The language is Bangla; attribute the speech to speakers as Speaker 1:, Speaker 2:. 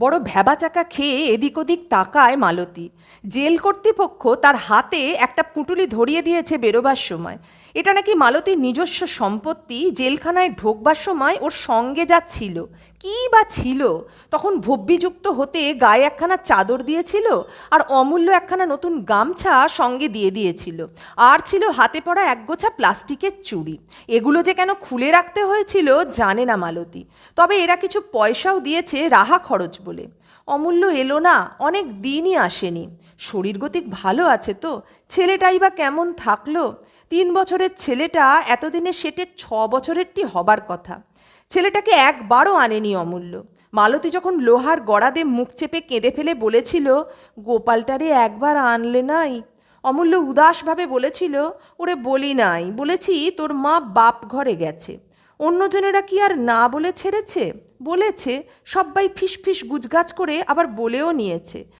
Speaker 1: বড় ভ্যাবাচাকা খেয়ে এদিক ওদিক তাকায় মালতী। জেল কর্তৃপক্ষ তার হাতে একটা পুঁটুলি ধরিয়ে দিয়েছে বেরোবার সময়। এটা নাকি মালতীর নিজস্ব সম্পত্তি, জেলখানায় ঢোকবার সময় ওর সঙ্গে যা ছিল। কী বা ছিল? তখন ভব্যিযুক্ত হতে গায়ে একখানা চাদর দিয়েছিল আর অমূল্য একখানা নতুন গামছা সঙ্গে দিয়ে দিয়েছিল। আর ছিল হাতে পড়া একগোছা প্লাস্টিকের চুড়ি। এগুলো যে কেন খুলে রাখতে হয়েছিল জানে না মালতী। তবে এরা কিছু পয়সাও দিয়েছে রাহা খরচ বলে। অমূল্য এলো না, অনেক দিনই আসেনি। শরীর গতিক ভালো আছে তো? ছেলেটাই বা কেমন থাকল? তিন বছরের ছেলেটা এতদিনে সেটে ছ বছরেরটি হবার কথা। ছেলেটাকে একবারও আনেনি অমূল্য। মালতী যখন লোহার গড়াদে মুখ চেপে কেঁদে ফেলে বলেছিল, গোপালটারে একবার আনলে নাই? অমূল্য উদাসভাবে বলেছিল, ওরে বলি নাই। বলেছি তোর মা বাপ ঘরে গেছে। অন্যজনেরা কি আর না বলে ছেড়েছে? বলেছে, সব্বাই ফিস ফিস গুজগাছ করে আবার বলেও নিয়েছে।